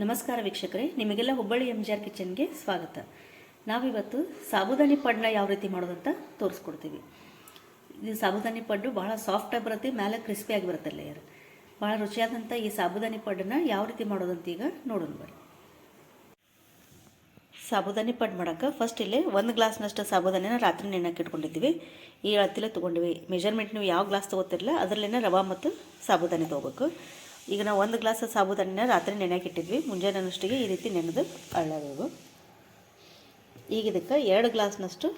ನಮಸ್ಕಾರ ವೀಕ್ಷಕರೇ, ನಿಮಗೆಲ್ಲ ಹುಬ್ಬಳ್ಳಿ ಎಂ ಜಿ ಆರ್ ಕಿಚನ್ಗೆ ಸ್ವಾಗತ. ನಾವಿವತ್ತು ಸಾಬುದಾನಿ ಪಡ್ನ ಯಾವ ರೀತಿ ಮಾಡೋದಂತ ತೋರಿಸ್ಕೊಡ್ತೀವಿ. ಇದು ಸಾಬುದಾನಿ ಪಡ್ಡು ಭಾಳ ಸಾಫ್ಟಾಗಿ ಬರುತ್ತೆ ಮೇಲೆ ಕ್ರಿಸ್ಪಿಯಾಗಿ ಬರುತ್ತೆ ಲೇಯರ್ ಭಾಳ ರುಚಿಯಾದಂಥ ಈ ಸಾಬುದಾನಿ ಪಡ್ಡನ್ನ ಯಾವ ರೀತಿ ಮಾಡೋದಂತ ಈಗ ನೋಡೋಣ ಬರ್ರಿ ಸಾಬುದಾನಿ ಪಡ್ ಮಾಡೋಕೆ ಫಸ್ಟ್ ಇಲ್ಲೇ ಒಂದು ಗ್ಲಾಸ್ನಷ್ಟು ಸಾಬುದಾನಿನ ರಾತ್ರಿ ನೆನಕ್ಕೆ ಇಟ್ಕೊಂಡಿದ್ದೀವಿ. ಈ ಅಳತಿಲೆ ತೊಗೊಂಡಿವಿ. ಮೆಜರ್ಮೆಂಟ್ ನೀವು ಯಾವ ಗ್ಲಾಸ್ ತೊಗೋತಿರಲ್ಲ ಅದರಲ್ಲಿನ ರವಾ ಮತ್ತು ಸಾಬುದಾನಿ ತೊಗೋಬೇಕು. ಈಗ ನಾವು ಒಂದು ಗ್ಲಾಸ್ ಸಾಬುದಾನಿನ ರಾತ್ರಿ ನೆನೆಯಕ್ಕೆ ಇಟ್ಟಿದ್ವಿ. ಮುಂಜಾನೆ ಈ ರೀತಿ ನೆನೆದು ಅಳ್ಳಬೇಕು ಈಗ ಇದಕ್ಕೆ ಎರಡು ಗ್ಲಾಸ್ನಷ್ಟು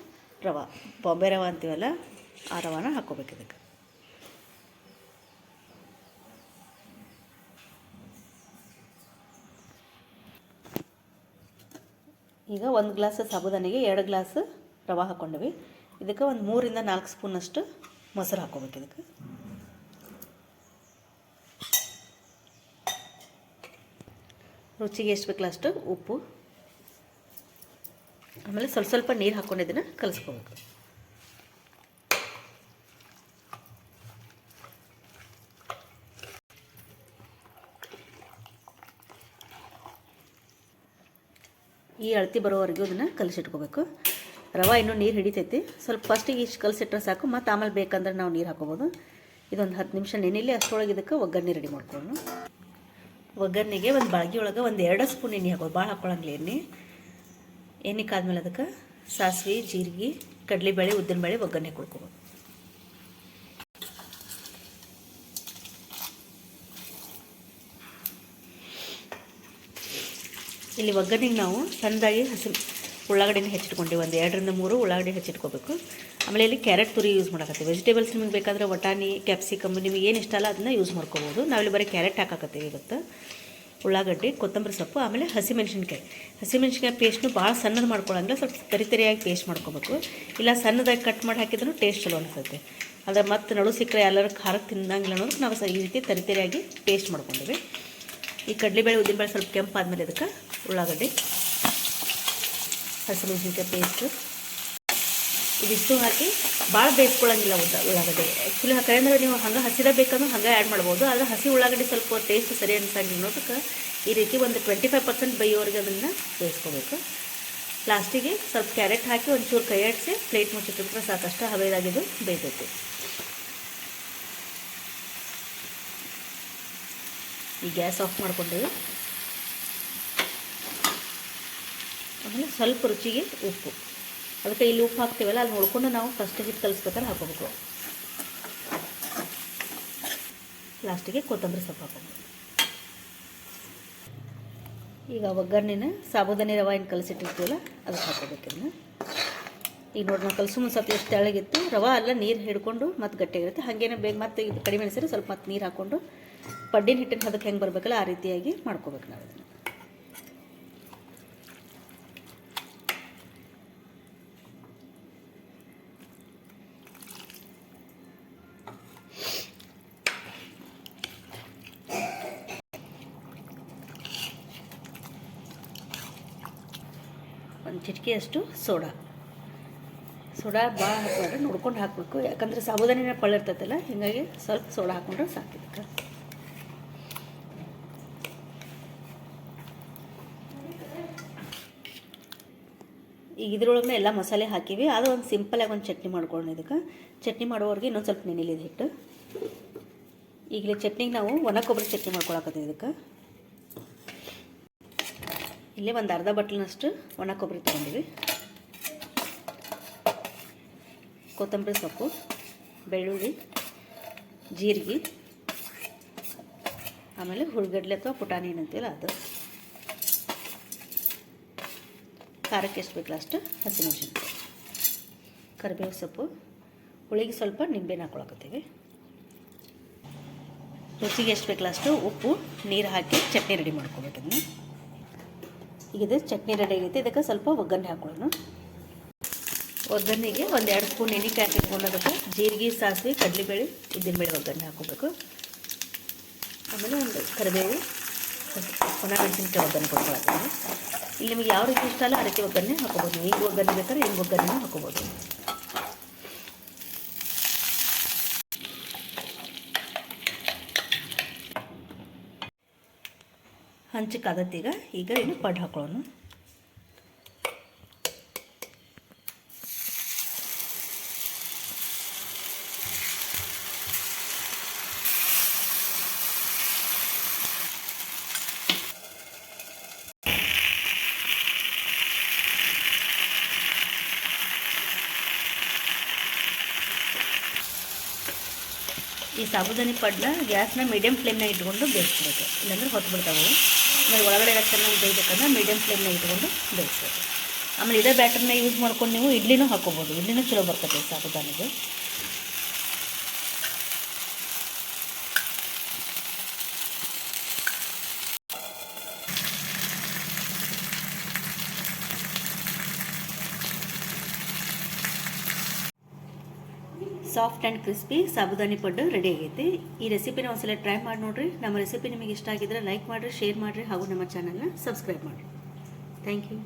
ರವೆ, ಬಾಂಬೆ ರವೆ ಅಂತೀವಲ್ಲ, ಆ ರವಾನ ಹಾಕ್ಕೋಬೇಕು ಇದಕ್ಕೆ. ಈಗ ಒಂದು ಗ್ಲಾಸ್ ಸಾಬುದಾನಿಗೆ ಎರಡು ಗ್ಲಾಸ್ ರವೆ ಹಾಕ್ಕೊಂಡ್ವಿ. ಇದಕ್ಕೆ ಒಂದು ಮೂರಿಂದ ನಾಲ್ಕು ಸ್ಪೂನಷ್ಟು ಮೊಸರು ಹಾಕ್ಕೋಬೇಕು ಇದಕ್ಕೆ. ರುಚಿಗೆ ಎಷ್ಟು ಬೇಕಲ್ಲ ಅಷ್ಟು ಉಪ್ಪು. ಆಮೇಲೆ ಸ್ವಲ್ಪ ಸ್ವಲ್ಪ ನೀರು ಹಾಕ್ಕೊಂಡು ಇದನ್ನು ಕಲಿಸ್ಕೊಬೇಕು. ಈ ಅಳತಿ ಬರೋವರೆಗೂ ಅದನ್ನು ಕಲಸಿಟ್ಕೋಬೇಕು. ರವೆ ಇನ್ನೂ ನೀರು ಹಿಡಿತೈತಿ. ಸ್ವಲ್ಪ ಫಸ್ಟಿಗೆ ಇಷ್ಟು ಕಲಸಿಟ್ರೆ ಸಾಕು. ಮತ್ತು ಆಮೇಲೆ ಬೇಕಂದ್ರೆ ನಾವು ನೀರು ಹಾಕೋಬೋದು. ಇದೊಂದು ಹತ್ತು ನಿಮಿಷ ನೆನೆಯಲ್ಲಿ ಅಷ್ಟರೊಳಗೆ ಇದಕ್ಕೆ ಒಗ್ಗರಣೆ ರೆಡಿ ಮಾಡ್ಕೊಳ್ಳೋಣ. ಒಗ್ಗರಣೆಗೆ ಒಂದು ಬಾಳ್ಗಿ ಒಳಗೆ ಒಂದು ಎರಡು ಸ್ಪೂನ್ ಎಣ್ಣೆ ಹಾಕೋದು ಭಾಳ ಹಾಕ್ಕೊಳಂಗಿಲ್ಲ ಎಣ್ಣೆ. ಎಣ್ಣೆ ಕಾದ್ಮೇಲೆ ಅದಕ್ಕೆ ಸಾಸಿವೆ, ಜೀರಿಗೆ ಕಡಲೆಬೇಳೆ ಉದ್ದಿನಬೇಳೆ ಒಗ್ಗರಣೆ ಕೊಡ್ಕೋಬೋದು. ಇಲ್ಲಿ ಒಗ್ಗರಣೆಗೆ ನಾವು ಸಣ್ಣದಾಗಿ ಹಸಿ ಉಳ್ಳಾಗಡ್ಡಿನ ಹೆಚ್ಚಿಟ್ಕೊಂಡು, ಒಂದು ಎರಡರಿಂದ ಮೂರು ಉಳ್ಳಾಗಡ್ಡಿ ಹೆಚ್ಚಿಟ್ಕೋಬೇಕು. ಆಮೇಲೆ ಇಲ್ಲಿ ಕ್ಯಾರೆಟ್ ತುರಿ ಯೂಸ್ ಮಾಡಕತ್ತೀವಿ. ವೆಜಿಟೇಬಲ್ಸ್ ನಿಮಗೆ ಬೇಕಾದರೆ ವಟಾಣಿ ಕ್ಯಾಪ್ಸಿಕಮ್ ನಿಮಗೆ ಏನು ಇಷ್ಟ ಅಲ್ಲ ಅದನ್ನ ಯೂಸ್ ಮಾಡ್ಕೋಬೋದು. ನಾವಿಲ್ಲಿ ಬರೀ ಕ್ಯಾರೆಟ್ ಹಾಕಕತ್ತೀವಿ ಇವತ್ತು. ಉಳ್ಳಾಗಡ್ಡಿ, ಕೊತ್ತಂಬರಿ ಸೊಪ್ಪು, ಆಮೇಲೆ ಹಸಿಮೆಣ್ಸಿನ್ಕಾಯಿ. ಹಸಿಮೆಣ್ಸಿನ್ಕಾಯಿ ಪೇಸ್ಟ್ನು ಭಾಳ ಸಣ್ಣದು ಮಾಡ್ಕೊಳ್ಳೋಂಗೆ ಸ್ವಲ್ಪ ತರಿ ತರಿಯಾಗಿ ಪೇಸ್ಟ್ ಮಾಡ್ಕೋಬೇಕು. ಇಲ್ಲ ಸಣ್ಣದಾಗಿ ಕಟ್ ಮಾಡಿ ಹಾಕಿದ್ರೂ ಟೇಸ್ಟ್ ಚಲೋ ಅನಿಸುತ್ತೆ. ಆದರೆ ಮತ್ತೆ ನಡು ಸಿಕ್ಕರೆ ಎಲ್ಲರೂ ಖಾರಕ್ಕೆ ತಿನ್ನಂಗಿಲ್ಲ ಅನ್ನೋದಕ್ಕೆ ನಾವು ಈ ರೀತಿ ತರಿ ತರಿಯಾಗಿ ಪೇಸ್ಟ್ ಮಾಡ್ಕೊಂಡಿವಿ. ಈ ಕಡಲೆಬೇಳೆ ಉದ್ದಿನಬೇಳೆ ಸ್ವಲ್ಪ ಕೆಂಪಾದ್ಮೇಲೆ ಅದಕ್ಕೆ ಉಳ್ಳಾಗಡ್ಡಿ ಹಸಿಮೆಣಸಿನ್ಕಾಯಿ ಪೇಸ್ಟು ಇದಿಷ್ಟು ಹಾಕಿ ಭಾಳ ಬೇಯಿಸ್ಕೊಳ್ಳಂಗಿಲ್ಲ ಉದ್ದ ಉಳ್ಳಾಗಡ್ಡೆ. ಆ್ಯಕ್ಚುಲಿ ಯಾಕಂದ್ರೆ ನೀವು ಹಂಗೆ ಹಸಿದ ಬೇಕಂದ್ರೆ ಹಂಗೆ ಆ್ಯಡ್ ಮಾಡ್ಬೋದು. ಆದರೆ ಹಸಿ ಉಳ್ಳಾಗಡ್ಡೆ ಸ್ವಲ್ಪ ಟೇಸ್ಟ್ ಸರಿ ಅನ್ಸಂಗಿಲ್ಲ ಅನ್ನೋದಕ್ಕೆ ಈ ರೀತಿ ಒಂದು ಟ್ವೆಂಟಿ ಫೈವ್ ಪರ್ಸೆಂಟ್ ಬೈಯೋರಿಗೆ ಅದನ್ನು ಬೇಯಿಸ್ಕೋಬೇಕು. ಲಾಸ್ಟಿಗೆ ಸ್ವಲ್ಪ ಕ್ಯಾರೆಟ್ ಹಾಕಿ ಒಂಚೂರು ಕೈ ಆಡಿಸಿ ಪ್ಲೇಟ್ ಮುಚ್ಚಿಟ್ಬಿಟ್ರೆ ಸಾಕಷ್ಟು ಹವೆದಾಗಿದ್ದು ಬೇಯ್ತೈತಿ. ಈ ಗ್ಯಾಸ್ ಆಫ್ ಮಾಡ್ಕೊಂಡೇವಿ. ಆಮೇಲೆ ಸ್ವಲ್ಪ ರುಚಿಗೆ ಉಪ್ಪು. ಅದಕ್ಕೆ ಇಲ್ಲಿ ಉಪ್ಪು ಹಾಕ್ತೀವಲ್ಲ ಅಲ್ಲಿ ನೋಡ್ಕೊಂಡು ನಾವು ಫಸ್ಟ್ ಹಿಟ್ಟು ಕಲಿಸ್ಬೇಕಾದ್ರೆ ಹಾಕೋಬೇಕು ಲಾಸ್ಟಿಗೆ ಕೊತ್ತಂಬರಿ ಸೊಪ್ಪು ಹಾಕೋಬೇಕು ಈಗ ಒಗ್ಗರಣೆನ ಸಾಬುದಾನಿ ರವೆ ಏನು ಕಲಸಿಟ್ಟಿರ್ತೀವಲ್ಲ, ಅದಕ್ಕೆ ಹಾಕೋಬೇಕು ಈಗ ನೋಡಿ ನಾವು ಕಲಸು ಮುಂದೆ ಸ್ವಲ್ಪ ಎಷ್ಟು ತೆಳಗಿತ್ತು ರವೆ ಎಲ್ಲ ನೀರು ಹಿಡ್ಕೊಂಡು ಮತ್ತು ಗಟ್ಟಿಯಾಗಿರುತ್ತೆ ಹಾಗೇನೆ ಬೇಗ ಮತ್ತೆ ಇದು ಕಡಿಮೆ ಸ್ವಲ್ಪ ಮತ್ತೆ ನೀರು ಹಾಕ್ಕೊಂಡು ಪಡ್ಡಿನ ಹಿಟ್ಟಿನ ಅದಕ್ಕೆ ಹೆಂಗೆ ಬರಬೇಕಲ್ಲ ಆ ರೀತಿಯಾಗಿ ಮಾಡ್ಕೋಬೇಕು ನಾವು ಇದನ್ನು ಒಂದು ಚಿಟಿಕೆಯಷ್ಟು ಸೋಡಾ. ಸೋಡಾ ಭಾಳ ಹಾಕಬಾರ್ದು ನೋಡ್ಕೊಂಡು ಹಾಕಬೇಕು. ಯಾಕಂದರೆ ಸಾಬುದಾನಿನ ಪಳ್ಳಿರ್ತೈತಲ್ಲ ಹೀಗಾಗಿ ಸ್ವಲ್ಪ ಸೋಡಾ ಹಾಕೊಂಡ್ರೆ ಸಾಕು ಇದಕ್ಕೆ ಈಗ ಇದ್ರೊಳಗೆ ಎಲ್ಲ ಮಸಾಲೆ ಹಾಕಿವಿ. ಅದು ಒಂದು ಸಿಂಪಲಾಗಿ ಒಂದು ಚಟ್ನಿ ಮಾಡ್ಕೊಂಡು ಇದಕ್ಕೆ. ಚಟ್ನಿ ಮಾಡೋವರೆಗೆ ಇನ್ನೊಂದು ಸ್ವಲ್ಪ ನೆನೆಲಿದೆ ಹಿಟ್ಟು. ಈಗಲೇ ಚಟ್ನಿಗೆ ನಾವು ಒಣ ಕೊಬ್ಬರಿ ಚಟ್ನಿ ಮಾಡ್ಕೊಳಕತ್ತೀವಿ ಇದಕ್ಕೆ. ಇಲ್ಲೇ ಒಂದು ಅರ್ಧ ಬಟ್ಲಿನಷ್ಟು ಒಣ ಕೊಬ್ಬರಿ ತೊಗೊಂಡಿವಿ. ಕೊತ್ತಂಬರಿ ಸೊಪ್ಪು, ಬೆಳ್ಳುಳ್ಳಿ, ಜೀರಿಗೆ, ಆಮೇಲೆ ಹುಳ್ಗಡ್ಲೆ ಅಥವಾ ಪುಟಾಣಿ ಏನಂತೀವಲ್ಲ ಅದು. ಖಾರಕ್ಕೆ ಎಷ್ಟು ಬೇಕಲ್ಲ ಅಷ್ಟು ಹಸಿಮೆಣಸಿನ್ಕಾಯಿ. ಕರಿಬೇವು ಸೊಪ್ಪು, ಹುಳಿಗೆ ಸ್ವಲ್ಪ ನಿಂಬೆನ ಹಾಕೊಳಕತ್ತೀವಿ. ರುಚಿಗೆ ಎಷ್ಟು ಬೇಕಲ್ಲ ಅಷ್ಟು ಉಪ್ಪು, ನೀರು ಹಾಕಿ ಚಟ್ನಿ ರೆಡಿ ಮಾಡ್ಕೊಬೇಕು ಈಗ ಇದು ಚಟ್ನಿ ರೆಡಿ ಆಗೈತೆ. ಇದಕ್ಕೆ ಸ್ವಲ್ಪ ಒಗ್ಗರಣೆ ಹಾಕೊಳ್ಳೋಣ. ಒಗ್ಗರಣೆಗೆ ಒಂದು ಎರಡು ಸ್ಪೂನ್ ಎಣ್ಣೆಕಾಯಿ ಹಾಕಿಟ್ಕೊಂಡು ಅದಕ್ಕೆ ಜೀರಿಗೆ, ಸಾಸಿವೆ, ಕಡಲೆಬೇಳೆ ಉದ್ದಿನಬೇಳೆ ಒಗ್ಗರಣೆ ಹಾಕೋಬೇಕು ಆಮೇಲೆ ಒಂದು ಕರಿಬೇವು ಒಣ ಮೆಣಸಿನ್ಕಾಯಿ ಒಗ್ಗರಣೆ ಕೊಟ್ಕೊಳ್ತೀನಿ ಇಲ್ಲಿ ನಿಮಗೆ ಯಾವ ರೀತಿ ಇಷ್ಟ ಅಲ್ಲ ರೀತಿ ಒಗ್ಗರಣೆ ಹಾಕೋಬೋದು ಈಗ ಒಗ್ಗರಣೆ ಬೇಕಾದ್ರೆ ಹಿಂಗೆ ಒಗ್ಗರಣೆ ಹಾಕೋಬೋದು ಹಂಚಕ್ಕಾಗತ್ತೀಗ ಈಗ ಇನ್ನು ಪಡ್ ಹಾಕೊಳ್ಳೋಣ. ಈ ಸಾಬುದಾನಿ ಪಡ್ನ ಗ್ಯಾಸ್ನ ಮೀಡಿಯಮ್ ಫ್ಲೇಮ್ನಾಗ ಇಟ್ಕೊಂಡು ಬೇಯಿಸ್ಬೇಕು. ಇಲ್ಲಾಂದ್ರೆ ಹೊತ್ತು ಬಿಡ್ತಾವೆ ಅವು. ಆಮೇಲೆ ಒಳಗಡೆ ಎಲ್ಲ ಚೆನ್ನಾಗಿ ಬೇಯಬೇಕಂದ್ರೆ ಮೀಡಿಯಮ್ ಫ್ಲೇಮ್ನ ಇಟ್ಕೊಂಡು ಬೇಯಿಸ್ಬೇಕು. ಆಮೇಲೆ ಇದೇ ಬ್ಯಾಟರ್ನ ಯೂಸ್ ಮಾಡ್ಕೊಂಡು ನೀವು ಇಡ್ಲಿನೂ ಹಾಕೋಬೋದು ಇಡ್ಲಿನೂ ಚಲೋ ಬರ್ತದೆ ಸಾಬುದಾನಿಗೆ ಸಾಫ್ಟ್ ಆ್ಯಂಡ್ ಕ್ರಿಸ್ಪಿ ಸಾಬುದಾನಿ ಪಡ್ಡು ರೆಡಿ ಆಗೈತೆ. ಈ ರೆಸಿಪಿನ ಒಂದ್ಸಲ ಟ್ರೈ ಮಾಡಿ ನೋಡಿರಿ. ನಮ್ಮ ರೆಸಿಪಿ ನಿಮಗೆ ಇಷ್ಟ ಆಗಿದ್ರೆ ಲೈಕ್ ಮಾಡಿರಿ ಶೇರ್ ಮಾಡಿರಿ ಹಾಗೂ ನಮ್ಮ ಚಾನಲ್ನ ಸಬ್ಸ್ಕ್ರೈಬ್ ಮಾಡಿರಿ. Thank you